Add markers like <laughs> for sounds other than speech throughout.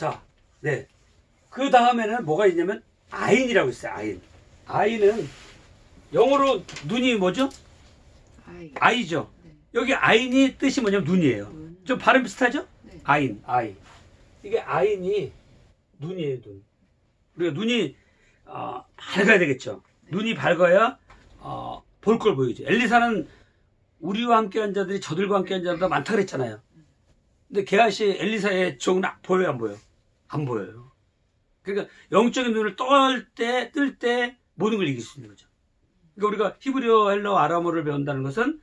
자, 네. 그 다음에는 뭐가 있냐면 아인이라고 있어요. 아인. 아인은 영어로 눈이 뭐죠? 아이. 아이죠. 네. 여기 아인이 뜻이 뭐냐면 눈이에요. 눈. 좀 발음 비슷하죠? 네. 아인, 아이. 이게 아인이 눈이에요, 눈. 우리가 눈이 어, 밝아야 되겠죠. 눈이 밝아야 어, 볼 걸 보이죠. 엘리사는 우리와 함께한 자들이 저들과 함께한 자보다 많다 그랬잖아요. 근데 게하시 엘리사의 종은 아- 보여요, 안 보여요? 안 보여요. 그러니까 영적인 눈을 뜰 때, 뜰 때 모든 걸 이길 수 있는 거죠. 그러니까 우리가 히브리어, 헬러, 아람어를 배운다는 것은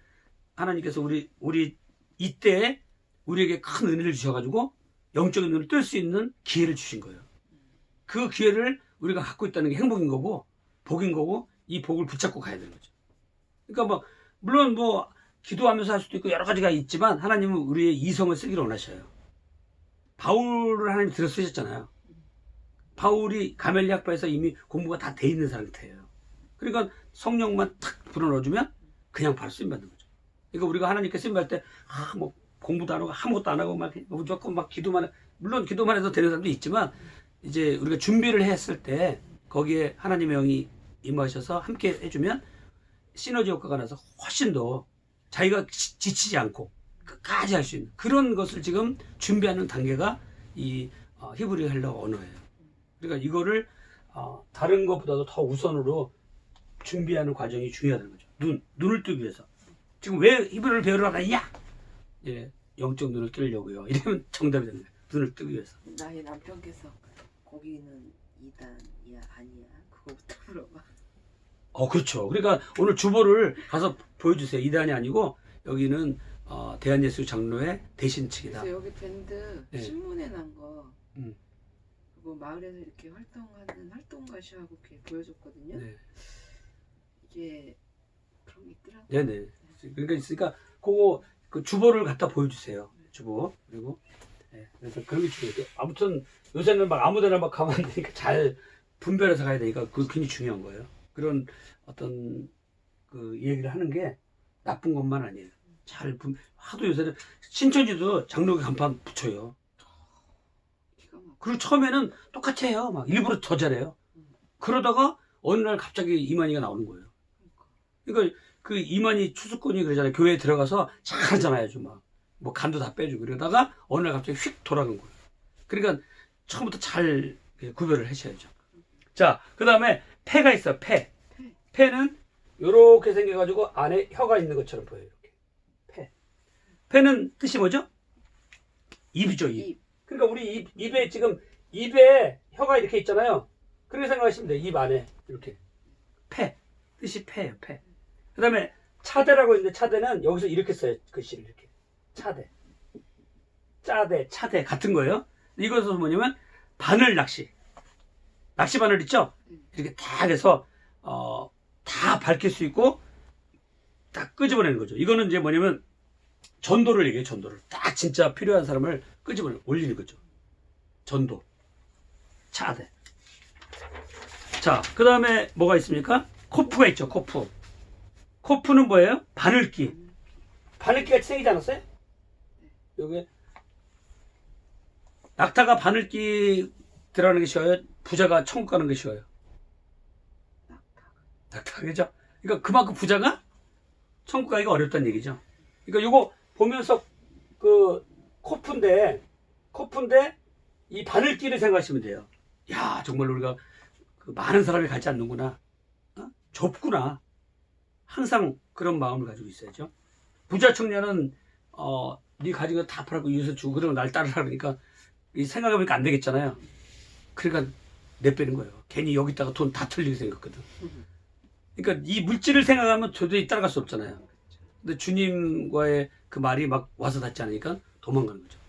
하나님께서 우리 우리 이때 우리에게 큰 은혜를 주셔가지고 영적인 눈을 뜰 수 있는 기회를 주신 거예요. 그 기회를 우리가 갖고 있다는 게 행복인 거고 복인 거고 이 복을 붙잡고 가야 되는 거죠. 그러니까 뭐 물론 뭐 기도하면서 할 수도 있고 여러 가지가 있지만 하나님은 우리의 이성을 쓰기를 원하셔요. 바울을 하나님 들어 쓰셨잖아요. 바울이 가멜리 학파에서 이미 공부가 다 돼 있는 상태예요. 그러니까 성령만 탁 불어넣어주면 그냥 바로 쓰임 받는 거죠. 그러니까 우리가 하나님께 쓰임 받을 때, 아, 뭐, 공부도 안 하고 아무것도 안 하고 막 무조건 막 기도만, 해. 물론 기도만 해도 되는 사람도 있지만, 이제 우리가 준비를 했을 때, 거기에 하나님의 영이 임하셔서 함께 해주면, 시너지 효과가 나서 훨씬 더 자기가 지- 지치지 않고 끝까지 할 수 있는 그런 것을 지금 준비하는 단계가 이 어, 히브리 헬러 언어예요. 그러니까 이거를 어, 다른 것보다도 더 우선으로 준비하는 과정이 중요하다는 거죠. 눈, 눈을 뜨기 위해서. 지금 왜 히브리를 배우러 가냐? 예, 영적 눈을 뜨려고요. <laughs> 이러면 정답이 되는 거예요. 눈을 뜨기 위해서. 나의 남편께서 거기는 이단이야 아니야 그거부터 <laughs> 물어봐. 어, 그렇죠. 그러니까 오늘 주보를 가서 보여주세요. 이단이 아니고 여기는 어, 대한예수 장로의 대신 측이다. 그래서 여기 밴드 네. 신문에 난 거. 음. 그거 마을에서 이렇게 활동하는 활동가시하고 이렇게 보여줬거든요. 네. 이게 그런 게 있더라고. 네네. 그러니까 있으니까 그거 그 주보를 갖다 보여주세요. 주보 그리고 네, 그래서 그런 게 중요해요. 아무튼 요새는 막 아무데나 막 가면 안 되니까 잘 분별해서 가야 되니까 그게 굉장히 중요한 거예요. 그런 어떤 그 얘기를 하는 게 나쁜 것만 아니에요. 잘 분, 하도 요새는 신천지도 장로교 간판 붙여요. 그리고 처음에는 똑같이 해요. 막 일부러 더 잘해요. 그러다가 어느 날 갑자기 이만희가 나오는 거예요. 그러니까 그 이만희 추수꾼이 그러잖아요. 교회에 들어가서 잘하잖아요. 좀 막. 뭐 간도 다 빼주고 그러다가 어느 날 갑자기 휙 돌아간 거예요. 그러니까 처음부터 잘 구별을 하셔야죠. 자, 그 다음에 폐가 있어요. 폐. 폐. 폐는 이렇게 생겨가지고 안에 혀가 있는 것처럼 보여요. 폐는 뜻이 뭐죠? 입이죠, 입. 입. 그러니까 우리 입, 입에 지금 입에 혀가 이렇게 있잖아요. 그렇게 생각하시면 돼요. 입 안에 이렇게 폐 뜻이 폐예요. 폐. 그다음에 차대라고 있는데 차대는 여기서 이렇게 써요. 글씨를 이렇게 차대, 짜대, 차대 같은 거예요. 이것은 뭐냐면 바늘 낚시, 낚시 바늘 있죠? 이렇게 딱 해서 어, 다 밝힐 수 있고 딱 끄집어내는 거죠. 이거는 이제 뭐냐면 전도를 얘기해요. 전도를 딱 진짜 필요한 사람을 끄집어 올리는 거죠. 전도. 차대. 자, 그 다음에 뭐가 있습니까? 코프가 있죠, 코프. 코프는 뭐예요? 바늘기. 바늘기가 생기지 않았어요? 여기. 낙타가 바늘기 들어가는 게 쉬워요? 부자가 천국 가는 게 쉬워요? 낙타, 그죠? 그러니까 그만큼 부자가 천국 가기가 어렵다는 얘기죠. 그러니까 이거 보면서 그 코프인데, 코프인데 이 바늘기를 생각하시면 돼요. 야, 정말 우리가 그 많은 사람이 가지 않는구나. 어? 좁구나. 항상 그런 마음을 가지고 있어야죠. 부자 청년은 어, 네 가진 거 다 팔고 이웃에 주고 그러면 날 따르라 그러니까 이 생각해보니까 안 되겠잖아요. 그러니까 내빼는 거예요. 괜히 여기다가 돈다 틀리게 생겼거든. 그러니까 이 물질을 생각하면 도저히 따라갈 수 없잖아요. 근데 주님과의 그 말이 막 와서 닿지 않으니까 도망가는 거죠.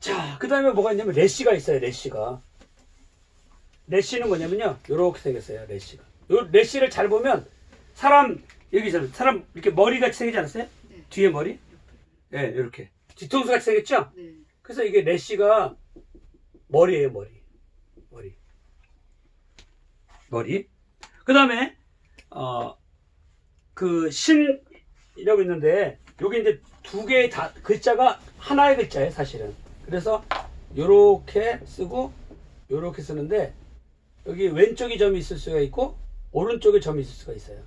자, 그 다음에 뭐가 있냐면 레시가 있어요, 레시가. 레시는 뭐냐면요, 요렇게 생겼어요, 레시가. 요 레시를 잘 보면 사람, 여기 있잖아요. 사람 이렇게 머리같이 생기지 않았어요? 네. 뒤에 머리? 예, 네, 이렇게. 뒤통수 같이 생겼죠? 네. 그래서 이게 레시가 머리예요, 머리. 머리. 머리. 그 다음에, 어, 그, 신 이라고 있는데, 여기 이제 두 개의 다, 글자가 하나의 글자예요, 사실은. 그래서 요렇게 쓰고 요렇게 쓰는데 여기 왼쪽에 점이 있을 수가 있고 오른쪽에 점이 있을 수가 있어요.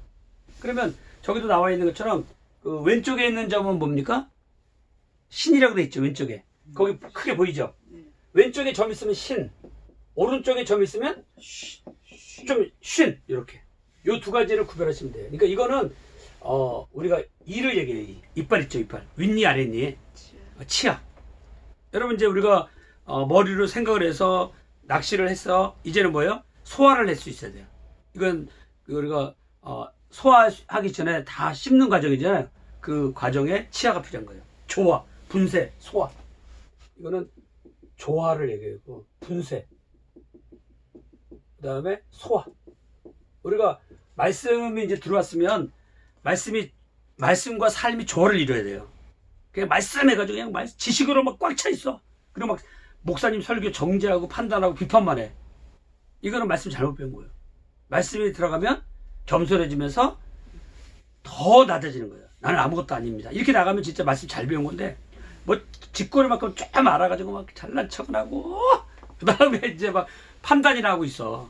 그러면 저기도 나와 있는 것처럼 그 왼쪽에 있는 점은 뭡니까? 신이라고 돼 있죠. 왼쪽에. 거기 크게 보이죠? 네. 왼쪽에 점 있으면 신, 오른쪽에 점 있으면 좀 쉰. 이렇게. 요 두 가지를 구별하시면 돼요. 그러니까 이거는 어 우리가 이를 얘기해요. 이. 이빨 있죠, 이빨. 윗니, 아랫니. 치아. 어, 치아. 여러분 이제 우리가 어, 머리로 생각을 해서 낚시를 했어. 이제는 뭐예요? 소화를 할 수 있어야 돼요. 이건 그 우리가 어, 소화하기 전에 다 씹는 과정이잖아요. 그 과정에 치아가 필요한 거예요. 조화, 분쇄, 소화. 이거는 조화를 얘기하고 분쇄. 그 다음에 소화. 우리가 말씀이 이제 들어왔으면 말씀이 말씀과 삶이 조화를 이뤄야 돼요. 그냥 말씀해가지고 그냥 말, 지식으로 막 꽉 차 있어. 그리고 막 목사님 설교 정죄하고 판단하고 비판만 해. 이거는 말씀 잘못 배운 거예요. 말씀이 들어가면 겸손해지면서 더 낮아지는 거예요. 나는 아무것도 아닙니다. 이렇게 나가면 진짜 말씀 잘 배운 건데 뭐 직권을만큼 좀 알아가지고 막 잘난 척을 하고 그 다음에 <laughs> 이제 막 판단이나 하고 있어.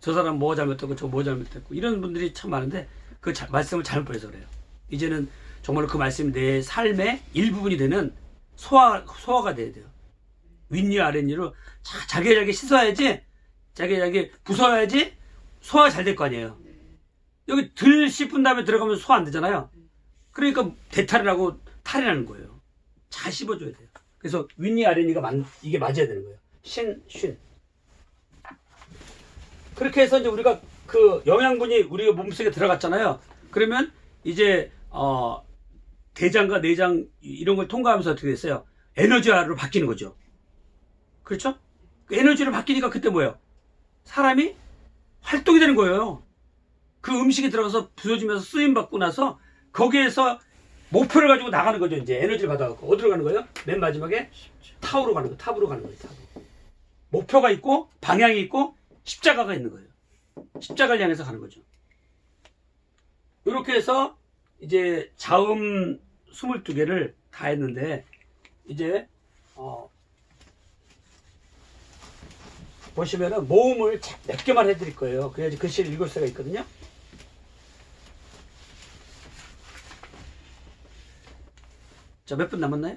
저 사람 뭐 잘못했고 저 뭐 잘못했고 이런 분들이 참 많은데 그 자- 말씀을 잘못 배워서 그래요. 이제는 정말로 그 말씀이 내 삶의 일부분이 되는 소화, 소화가 돼야 돼요. 윗니, 아랫니로 자, 자기 자기 씻어야지, 자기 자기 부숴야지 소화가 잘될 거 아니에요. 네. 여기 들 씹은 다음에 들어가면 소화 안 되잖아요. 그러니까 대탈을 하고 탈이 나는 거예요. 잘 씹어줘야 돼요. 그래서 윗니, 아랫니가 맞, 이게 맞아야 되는 거예요. 신, 쉰. 그렇게 해서 이제 우리가 그 영양분이 우리 몸속에 들어갔잖아요. 그러면 이제 어 대장과 내장 이런 걸 통과하면서 어떻게 됐어요? 에너지화로 바뀌는 거죠. 그렇죠? 그 에너지로 바뀌니까 그때 뭐예요? 사람이 활동이 되는 거예요. 그 음식이 들어가서 부서지면서 쓰임 받고 나서 거기에서 목표를 가지고 나가는 거죠. 이제 에너지를 받아갖고 어디로 가는 거예요? 맨 마지막에 타우로 가는 거, 탑으로 가는 거예요. 탑으로. 목표가 있고 방향이 있고 십자가가 있는 거예요. 십자가를 향해서 가는 거죠. 이렇게 해서 이제 자음 22개를 다 했는데 이제 어 보시면은 모음을 자- 몇 개만 해드릴 거예요. 그래야지 글씨를 읽을 수가 있거든요. 자, 몇 분 남았나요?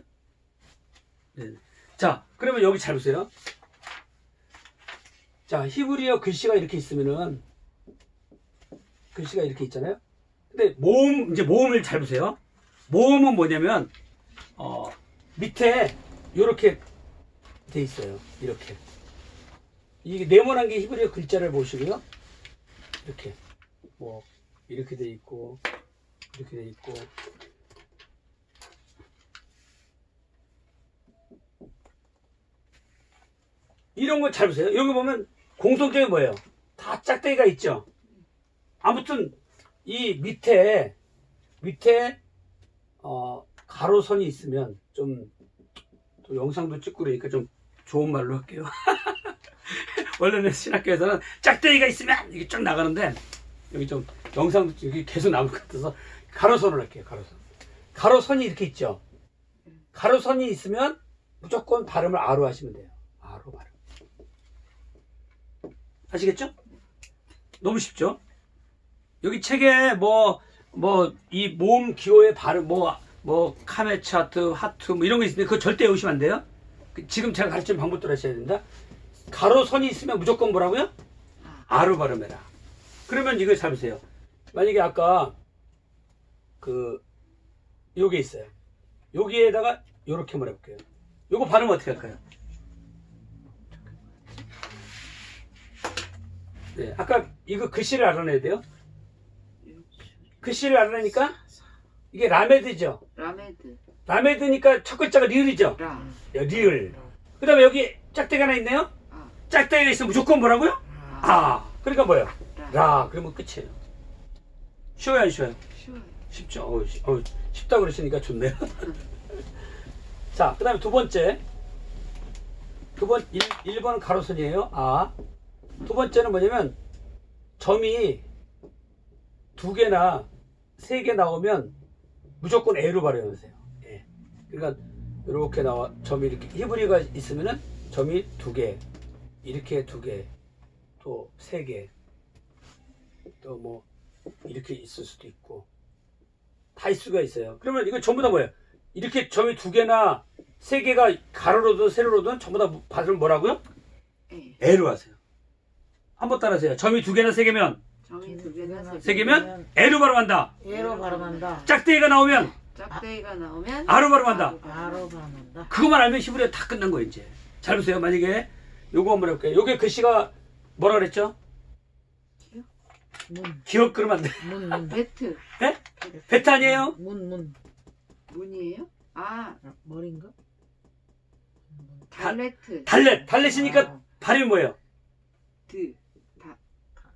네. 자, 그러면 여기 잘 보세요. 자, 히브리어 글씨가 이렇게 있으면은 글씨가 이렇게 있잖아요. 근데 모음 이제 모음을 잘 보세요. 모음은 뭐냐면 어 밑에 이렇게 돼 있어요. 이렇게 이게 네모난 게 히브리어 글자를 보시고요. 이렇게 뭐 이렇게 돼 있고 이렇게 돼 있고 이런 거 잘 보세요. 여기 보면 공통점이 뭐예요? 다 짝대기가 있죠. 아무튼 이 밑에 밑에 어, 가로선이 있으면 좀 또 영상도 찍고 그러니까 좀 좋은 말로 할게요. <laughs> 원래는 신학교에서는 짝대기가 있으면 이게 쫙 나가는데 여기 좀 영상도 찍- 여기 계속 나올 것 같아서 가로선을 할게요. 가로선. 가로선이 이렇게 있죠. 가로선이 있으면 무조건 발음을 아로 하시면 돼요. 아로 발음. 아시겠죠? 너무 쉽죠? 여기 책에 뭐, 뭐, 이 모음 기호의 발음, 뭐, 뭐, 카메 차트, 하트, 뭐 이런 거 있는데 그거 절대 외우시면 안 돼요. 그 지금 제가 가르치는 방법대로 하셔야 된다. 가로선이 있으면 무조건 뭐라고요? 아로 발음해라. 그러면 이거 잘 보세요. 만약에 아까 그, 요게 있어요. 여기에다가 요렇게 한번 해볼게요. 요거 발음 어떻게 할까요? 네, 아까 이거 글씨를 알아내야 돼요. 글씨를 알아내니까 이게 라메드죠. 라메드. 라메드니까 첫 글자가 리을이죠. 라. 야, 리을. 그 다음에 여기 짝대기 하나 있네요. 아. 짝대기가 있으면 무조건 뭐라고요? 아. 그러니까 뭐예요? 라. 라. 그러면 끝이에요. 쉬워요, 안 쉬워요? 쉬워요. 쉽죠. 어우, 쉬- 어우, 쉽다 그러시니까 좋네요. <laughs> 자, 그 다음에 두 번째. 두 번, 1, 1번은 가로선이에요. 아. 두 번째는 뭐냐면, 점이 두 개나 세 개 나오면 무조건 A로 발음하세요. 예. 그러니까, 이렇게 나와, 점이 이렇게, 히브리가 있으면은 점이 두 개, 이렇게 두 개, 또 세 개, 또 뭐 이렇게 있을 수도 있고 다 있을 수가 있어요. 그러면 이거 전부 다 뭐예요? 이렇게 점이 두 개나 세 개가 가로로든 세로로든 전부 다 받으면 뭐라고요? 예. 애로 하세요. 한번 따라하세요. 점이 두 개나 세 개면 점이 두 개나 세 개. 개면 애로 발음한다. 예로 발음한다. 짝대기가 나오면 짝대기가 나오면 아로 발음한다. 아로 발음. 바로 발음한다. 그것만 알면 히브리어 다 끝난 거예요 이제. 잘 보세요. 만약에 요거 한번 해볼게요. 요게 글씨가 뭐라 그랬죠? 문, 기억 그러면 안 돼. 문, 문. 베트 네? 베트 아니에요? 문, 문. 문이에요? 아 아, 머리인가? 달레트 달렛. 달렛이니까 아, 발음이 뭐예요? 드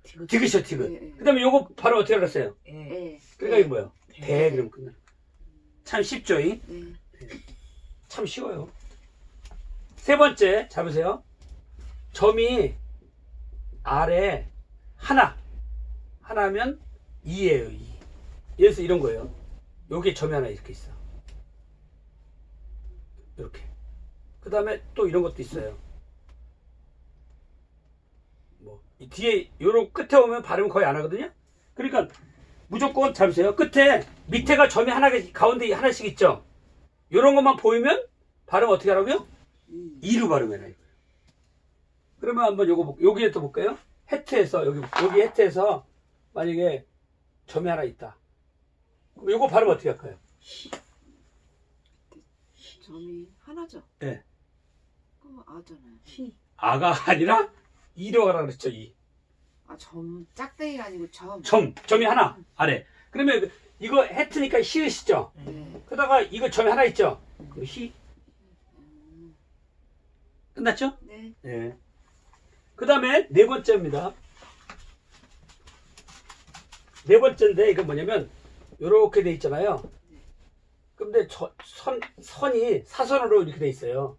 디귿. 디귿이요 디귿. 예, 예. 그 다음에 요거 바로 어떻게 알았어요? 예. 예. 그러니까 이게 뭐예요? 대 그럼 끝나. 참 쉽죠? 이? 네. 참 쉬워요. 세 번째, 잡으세요. 점이 아래 하나. 하나면 2예요, 2. 예를 들어서 이런 거예요. 여기에 점이 하나 이렇게 있어. 이렇게. 그 다음에 또 이런 것도 있어요. 뭐, 이 뒤에, 요런 끝에 오면 발음 거의 안 하거든요? 그러니까 무조건 잡으세요. 끝에, 밑에가 점이 하나, 가운데 하나씩 있죠? 요런 것만 보이면 발음 어떻게 하라고요? 이. 2로 발음해라 이거예요. 그러면 한번 요거 볼- 여기에 또 볼까요? 해트에서 여기 여기 해트에서 만약에 점이 하나 있다. 그럼 요거 발음 어떻게 할까요? 점이 하나죠? 예. 그럼 아잖아요. 시. 아가 아니라 2로 가라 그랬죠. 2. 아 점 짝대기가 아니고 점. 점 점이 하나 아래. 그러면 이거 해트니까 히읗이죠. 네. 그러다가 이거 점이 하나 있죠. 그 히. 음, 끝났죠? 네. 예. 그 다음에 네 번째입니다. 네 번째인데 이거 뭐냐면 요렇게 돼 있잖아요. 근데 저, 선, 선이 사선으로 이렇게 돼 있어요.